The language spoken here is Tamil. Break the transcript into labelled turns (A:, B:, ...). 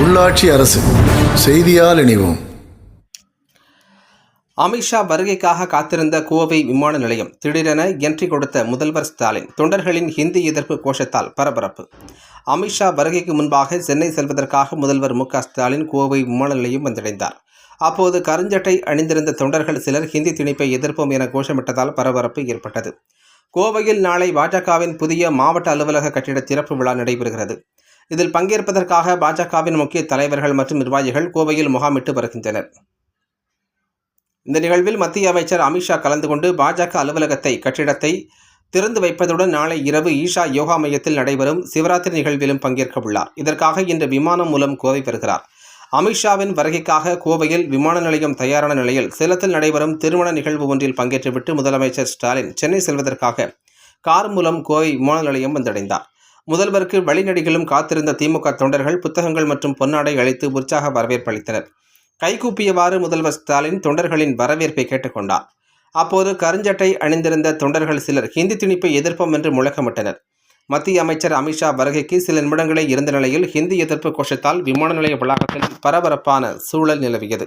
A: உள்ளாட்சி அரசு செய்தியால் இணைவோம்.
B: அமித்ஷா வருகைக்காக காத்திருந்த கோவை விமான நிலையம் திடீரென என்ட்ரி கொடுத்த முதல்வர் ஸ்டாலின் தொண்டர்களின் ஹிந்தி எதிர்ப்பு கோஷத்தால் பரபரப்பு. அமித்ஷா வருகைக்கு முன்பாக சென்னை செல்வதற்காக முதல்வர் மு ஸ்டாலின் கோவை விமான நிலையம் வந்தடைந்தார். அப்போது கருஞ்சட்டை அணிந்திருந்த தொண்டர்கள் சிலர் ஹிந்தி திணிப்பை எதிர்ப்போம் என கோஷமிட்டதால் பரபரப்பு ஏற்பட்டது. கோவையில் நாளை பாஜகவின் புதிய மாவட்ட அலுவலக கட்டிட திறப்பு விழா நடைபெறுகிறது. இதில் பங்கேற்பதற்காக பாஜகவின் முக்கிய தலைவர்கள் மற்றும் நிர்வாகிகள் கோவையில் முகாமிட்டு வருகின்றனர். இந்த நிகழ்வில் மத்திய அமைச்சர் அமித்ஷா கலந்து கொண்டு பாஜக அலுவலகத்தை கட்டிடத்தை திறந்து வைப்பதுடன் நாளை இரவு ஈஷா யோகா மையத்தில் நடைபெறும் சிவராத்திரி நிகழ்விலும் பங்கேற்க உள்ளார் இதற்காக இன்று விமானம் மூலம் கோவை பெறுகிறார் அமித்ஷாவின் வருகைக்காக கோவையில் விமான நிலையம் தயாரான நிலையில் சேலத்தில் நடைபெறும் திருமண நிகழ்வு ஒன்றில் பங்கேற்றுவிட்டு முதலமைச்சர் ஸ்டாலின் சென்னை செல்வதற்காக கார் மூலம் கோவை விமான நிலையம் வந்தடைந்தார். முதல்வருக்கு வழிநடிகளும் காத்திருந்த திமுக தொண்டர்கள் புத்தகங்கள் மற்றும் பொன்னாடை அளித்து உற்சாக வரவேற்பு அளித்தனர். கைகூப்பியவாறு முதல்வர் ஸ்டாலின் தொண்டர்களின் வரவேற்பை கேட்டுக்கொண்டார். அப்போது கருஞ்சட்டை அணிந்திருந்த தொண்டர்கள் சிலர் ஹிந்தி திணிப்பை எதிர்ப்போம் என்று முழக்கமிட்டனர். மத்திய அமைச்சர் அமித்ஷா வருகைக்கு சில நிமிடங்களே இருந்த நிலையில் ஹிந்தி எதிர்ப்பு கோஷத்தால் விமான நிலைய வளாகத்தில் பரபரப்பான சூழல் நிலவியது.